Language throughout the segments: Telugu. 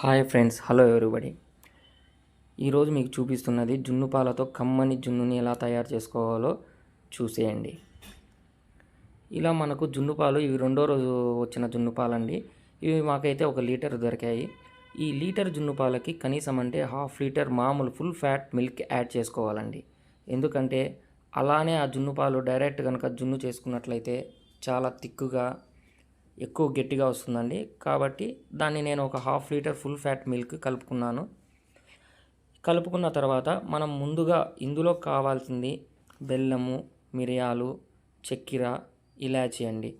Hi friends hello everybody. ఈరోజు మీకు చూపిస్తున్నది జున్ను పాలతో కమ్మని జున్నుని ఎలా తయారు చేసుకోవాలో చూసేయండి. ఇలా మనకు జున్ను పాలు ఇవి రెండో రోజు వచ్చిన జున్ను పాలండి. ఇవి మాకైతే ఒక లీటర్ దొరికాయి. ఈ లీటర్ జున్ను పాలకి కనీసం అంటే హాఫ్ లీటర్ మామూలు ఫుల్ ఫ్యాట్ మిల్క్ యాడ్ చేసుకోవాలండి. ఎందుకంటే అలానే ఆ జున్ను పాలు డైరెక్ట్ కనుక జున్ను చేసుకున్నట్లయితే చాలా తిక్కుగా ఎక్కువ గట్టిగా వస్తుందండి. కాబట్టి దాన్ని నేను ఒక half litre full fat milk కలుపుకున్నాను. కలుపుకున్న తర్వాత మనం ముందుగా ఇందులో కావాల్సింది బెల్లము మిరియాలు చక్కెర ఇలాచి అండి.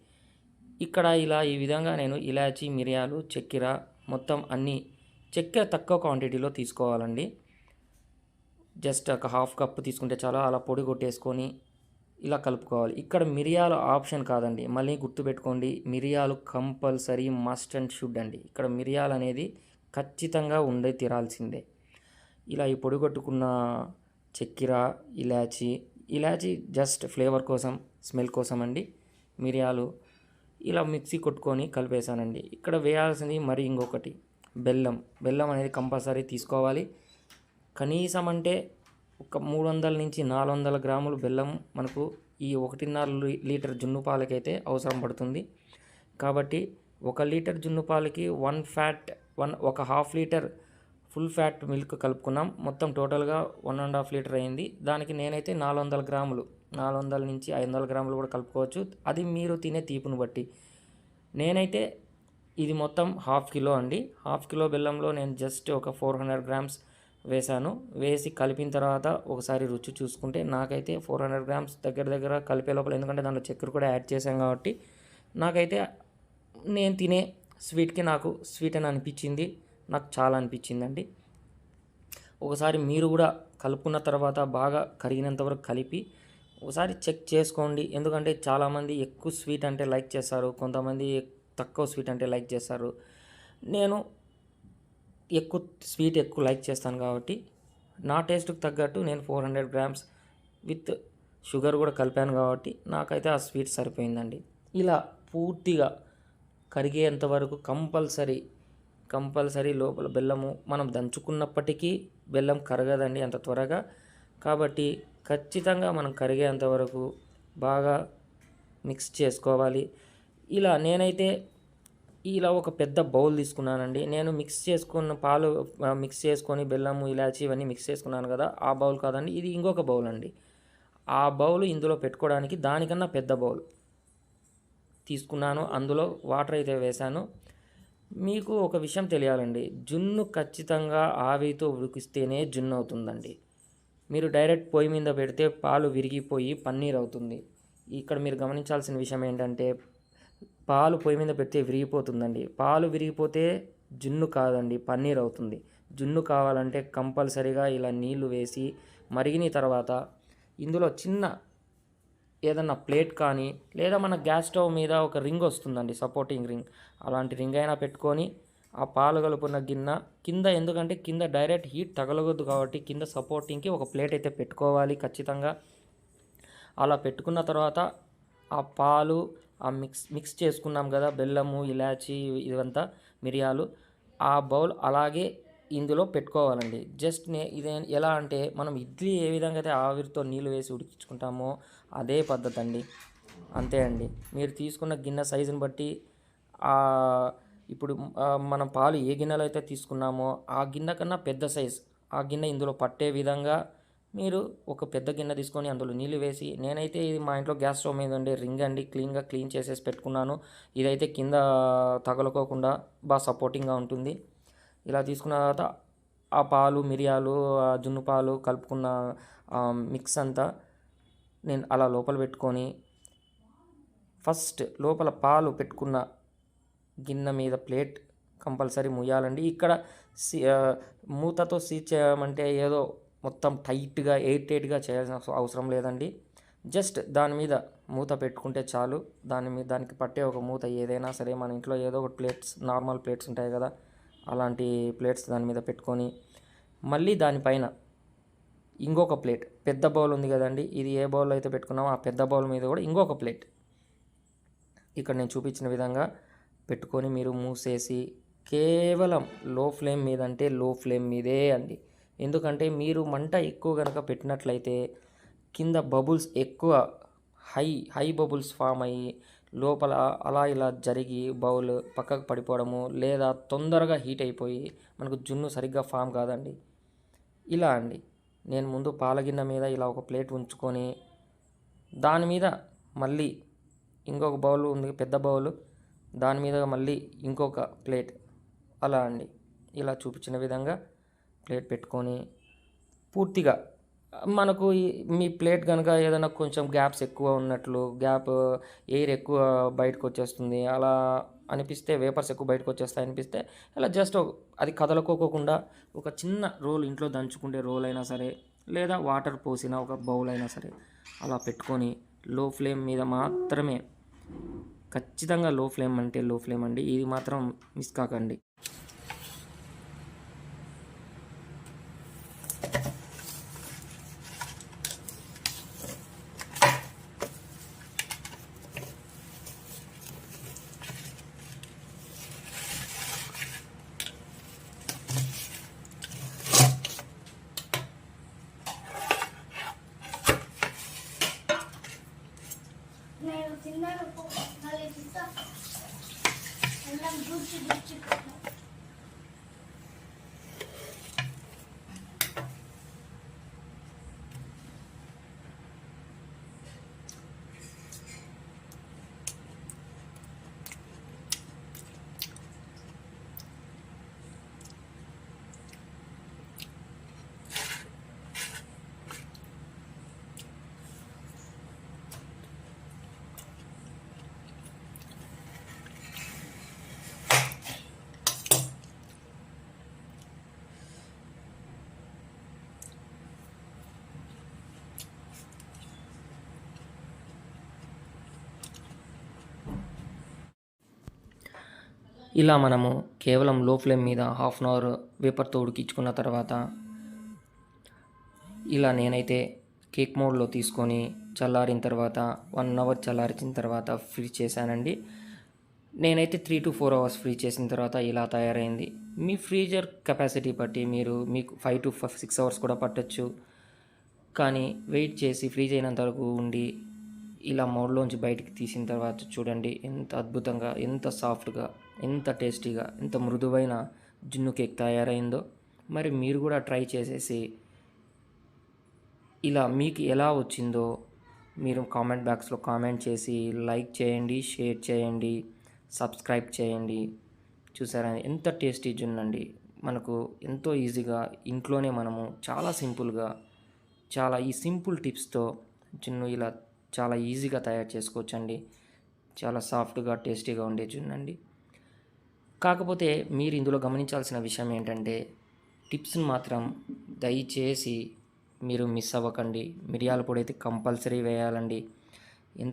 ఇక్కడ ఇలా ఈ విధంగా నేను ఇలాచి మిరియాలు చక్కెర మొత్తం అన్నీ చక్కెర తక్కువ క్వాంటిటీలో తీసుకోవాలండి. జస్ట్ ఒక హాఫ్ కప్ తీసుకుంటే చాలా అలా పొడి కొట్టేసుకొని ఇలా కలుపుకోవాలి. ఇక్కడ మిరియాలు ఆప్షన్ కాదండి. మళ్ళీ గుర్తుపెట్టుకోండి మిరియాలు కంపల్సరీ మస్ట్ అండ్ షుడ్ అండి. ఇక్కడ మిరియాలు అనేది ఖచ్చితంగా ఉండే తీరాల్సిందే. ఇలా ఈ పొడిగొట్టుకున్న చక్కెర ఇలాచి ఇలాచి జస్ట్ ఫ్లేవర్ కోసం స్మెల్ కోసం అండి మిరియాలు ఇలా మిక్సీ కొట్టుకొని కలిపేశానండి. ఇక్కడ వేయాల్సింది మరి ఇంకొకటి బెల్లం. బెల్లం అనేది కంపల్సరీ తీసుకోవాలి. కనీసం అంటే ఒక మూడు వందల నుంచి నాలుగు వందల గ్రాములు బెల్లం మనకు ఈ ఒకటిన్నర లీ- లీటర్ జున్ను పాలకైతే అవసరం పడుతుంది. కాబట్టి ఒక లీటర్ జున్ను పాలకి వన్ ఫ్యాట్ వన్ ఒక half litre full fat milk కలుపుకున్నాం. మొత్తం టోటల్గా వన్ అండ్ హాఫ్ లీటర్ అయింది. దానికి నేనైతే నాలుగు వందల గ్రాములు నాలుగు వందల నుంచి ఐదు వందల గ్రాములు కూడా కలుపుకోవచ్చు. అది మీరు తినే తీపును బట్టి. నేనైతే ఇది మొత్తం హాఫ్ కిలో అండి. హాఫ్ కిలో బెల్లంలో నేను జస్ట్ ఒక ఫోర్ హండ్రెడ్ గ్రామ్స్ వేశాను. వేసి కలిపిన తర్వాత ఒకసారి రుచి చూసుకుంటే నాకైతే ఫోర్ హండ్రెడ్ గ్రామ్స్ దగ్గర దగ్గర కలిపే లోపల ఎందుకంటే దాంట్లో చక్కెర కూడా యాడ్ చేశాం కాబట్టి నాకైతే నేను తినే స్వీట్కి నాకు స్వీట్ అని అనిపించింది. నాకు చాలా అనిపించిందండి. ఒకసారి మీరు కూడా కలుపుకున్న తర్వాత బాగా కరిగినంతవరకు కలిపి ఒకసారి చెక్ చేసుకోండి. ఎందుకంటే చాలామంది ఎక్కువ స్వీట్ అంటే లైక్ చేస్తారు కొంతమంది తక్కువ స్వీట్ అంటే లైక్ చేస్తారు. నేను ఎక్కువ స్వీట్ ఎక్కువ లైక్ చేస్తాను కాబట్టి నా టేస్ట్కి తగ్గట్టు నేను four hundred grams with sugar కూడా కలిపాను కాబట్టి నాకైతే ఆ స్వీట్ సరిపోయిందండి. ఇలా పూర్తిగా కరిగేంత వరకు కంపల్సరీ కంపల్సరీ లోపల బెల్లము మనం దంచుకున్నప్పటికీ బెల్లం కరగదండి అంత త్వరగా. కాబట్టి ఖచ్చితంగా మనం కరిగేంత వరకు బాగా మిక్స్ చేసుకోవాలి. ఇలా నేనైతే ఇలా ఒక పెద్ద బౌల్ తీసుకున్నానండి. నేను మిక్స్ చేసుకున్న పాలు మిక్స్ చేసుకొని బెల్లము ఇలాచి ఇవన్నీ మిక్స్ చేసుకున్నాను కదా ఆ బౌల్ కాదండి ఇది ఇంకొక బౌల్ అండి. ఆ బౌల్ ఇందులో పెట్టుకోవడానికి దానికన్నా పెద్ద బౌల్ తీసుకున్నాను. అందులో వాటర్ అయితే వేశాను. మీకు ఒక విషయం తెలియాలండి. జున్ను ఖచ్చితంగా ఆవిరితో ఉడికిస్తేనే జున్ను అవుతుందండి. మీరు డైరెక్ట్ పొయ్యి మీద పెడితే పాలు విరిగిపోయి పన్నీర్ అవుతుంది. ఇక్కడ మీరు గమనించాల్సిన విషయం ఏంటంటే పాలు పొయ్యి మీద పెడితే విరిగిపోతుందండి. పాలు విరిగిపోతే జున్ను కాదండి పన్నీర్ అవుతుంది. జున్ను కావాలంటే కంపల్సరిగా ఇలా నీళ్ళు వేసి మరిగిన తర్వాత ఇందులో చిన్న ఏదన్నా ప్లేట్ కానీ లేదా మన గ్యాస్ స్టవ్ మీద ఒక రింగ్ వస్తుందండి సపోర్టింగ్ రింగ్. అలాంటి రింగ్ అయినా పెట్టుకొని ఆ పాలు కలుపున్న గిన్నె కింద ఎందుకంటే కింద డైరెక్ట్ హీట్ తగలగొద్దు కాబట్టి కింద సపోర్టింగ్కి ఒక ప్లేట్ అయితే పెట్టుకోవాలి ఖచ్చితంగా. అలా పెట్టుకున్న తర్వాత ఆ పాలు మిక్స్ మిక్స్ చేసుకున్నాం కదా బెల్లము ఇలాచి ఇదంతా మిరియాలు. ఆ బౌల్ అలాగే ఇందులో పెట్టుకోవాలండి. జస్ట్ నే ఇదే ఎలా అంటే మనం ఇడ్లీ ఏ విధంగా అయితే ఆవిరితో నీళ్ళు వేసి ఉడికించుకుంటామో అదే పద్ధతి అండి అంతే అండి. మీరు తీసుకున్న గిన్నె సైజుని బట్టి ఇప్పుడు మనం పాలు ఏ గిన్నెలో అయితే తీసుకున్నామో ఆ గిన్నె కన్నా పెద్ద సైజ్ ఆ గిన్నె ఇందులో పట్టే విధంగా మీరు ఒక పెద్ద గిన్నె తీసుకొని అందులో నీళ్ళు వేసి నేనైతే ఇది మా ఇంట్లో గ్యాస్ స్టవ్ మీద ఉండే రింగ్ అండి క్లీన్గా క్లీన్ చేసేసి పెట్టుకున్నాను. ఇదైతే కింద తగలకోకుండా బాగా సపోర్టింగ్గా ఉంటుంది. ఇలా తీసుకున్న తర్వాత ఆ పాలు మిరియాలు ఆ జున్ను పాలు కలుపుకున్న మిక్స్ అంతా నేను అలా లోపల పెట్టుకొని ఫస్ట్ లోపల పాలు పెట్టుకున్న గిన్నె మీద ప్లేట్ కంపల్సరీ ముయ్యాలండి. ఇక్కడ సి- మూతతో సీచ్ చేయమంటే ఏదో మొత్తం టైట్గా ఎయిట్ ఎయిట్గా చేయాల్సిన అవస- అవసరం లేదండి. జస్ట్ దాని మీద మూత పెట్టుకుంటే చాలు. దాని మీద దానికి పట్టే ఒక మూత ఏదైనా సరే మన ఇంట్లో ఏదో ఒక ప్లేట్స్ నార్మల్ ప్లేట్స్ ఉంటాయి కదా అలాంటి ప్లేట్స్ దాని మీద పెట్టుకొని మళ్ళీ దానిపైన ఇంకొక ప్లేట్ పెద్ద బౌల్ ఉంది కదండి ఇది ఏ బౌల్ అయితే పెట్టుకున్నామో ఆ పెద్ద బౌల్ మీద కూడా ఇంకొక ప్లేట్. ఇక్కడ నేను చూపించిన విధంగా పెట్టుకొని మీరు మూసేసి కేవలం లో ఫ్లేమ్ మీద అంటే లో ఫ్లేమ్ మీదే అండి. ఎందుకంటే మీరు మంట ఎక్కువ కనుక పెట్టినట్లయితే కింద బబుల్స్ ఎక్కువ హై హై బబుల్స్ ఫామ్ అయ్యి లోపల అలా ఇలా జరిగి బౌల్ పక్కకు పడిపోవడము లేదా తొందరగా హీట్ అయిపోయి మనకు జున్ను సరిగ్గా ఫామ్ కాదండి. ఇలా అండి. నేను ముందు పాలగిన్నె మీద ఇలా ఒక ప్లేట్ ఉంచుకొని దాని మీద మళ్ళీ ఇంకొక బౌల్ ఉంది పెద్ద బౌల్. దాని మీద మళ్ళీ ఇంకొక ప్లేట్. అలా అండి. ఇలా చూపించిన విధంగా ప్లేట్ పెట్టుకొని పూర్తిగా మనకు ఈ- మీ ప్లేట్ కనుక ఏదైనా కొంచెం గ్యాప్స్ ఎక్కువ ఉన్నట్లు గ్యాప్ ఎయిర్ ఎక్కువ బయటకు వచ్చేస్తుంది అలా అనిపిస్తే వేపర్స్ ఎక్కువ బయటకు వచ్చేస్తాయి అనిపిస్తే ఇలా జస్ట్ అది కదలకోకుండా ఒక చిన్న రోల్ ఇంట్లో దంచుకుంటే రోల్ అయినా సరే లేదా వాటర్ పోసిన ఒక బౌల్ అయినా సరే అలా పెట్టుకొని లో ఫ్లేమ్ మీద మాత్రమే ఖచ్చితంగా లో ఫ్లేమ్ అంటే లో ఫ్లేమ్ అండి ఇది మాత్రం మిస్ కాకండి. ఇలా మనము కేవలం లో ఫ్లేమ్ మీద హాఫ్ అన్ అవర్ వేపర్తో ఉడికించుకున్న తర్వాత ఇలా నేనైతే కేక్ మోడ్లో తీసుకొని చల్లారిన తర్వాత వన్ అవర్ చల్లారిన తర్వాత ఫ్రీ చేశానండి. నేనైతే three to four hours free చేసిన తర్వాత ఇలా తయారైంది. మీ ఫ్రీజర్ కెపాసిటీ బట్టి మీరు మీకు ఫైవ్ టు సిక్స్ అవర్స్ కూడా పట్టొచ్చు. కానీ వెయిట్ చేసి ఫ్రీజ్ అయినంత వరకు ఉండి ఇలా మోడ్లోంచి బయటికి తీసిన తర్వాత చూడండి ఎంత అద్భుతంగా ఎంత సాఫ్ట్గా ఎంత టేస్టీగా ఎంత మృదువైన జున్ను కేక్ తయారైందో మరి మీరు కూడా ట్రై చేసేసి ఇలా మీకు ఎలా వచ్చిందో మీరు కామెంట్ బాక్స్లో కామెంట్ చేసి లైక్ చేయండి షేర్ చేయండి సబ్స్క్రైబ్ చేయండి. చూసారా? ఎంత టేస్టీ జున్నండి మనకు ఎంతో ఈజీగా ఇంట్లోనే మనము చాలా సింపుల్గా చాలా ఈ సింపుల్ టిప్స్తో జున్ను ఇలా చాలా ఈజీగా తయారు చేసుకోవచ్చండి. చాలా సాఫ్ట్గా టేస్టీగా ఉండే జున్ను అండి. కాకపోతే మీరు ఇందులో గమనించాల్సిన విషయం ఏంటంటే టిప్స్ని మాత్రం దయచేసి మీరు మిస్ అవ్వకండి. మిరియాల పొడి అయితే కంపల్సరీ వేయాలండి.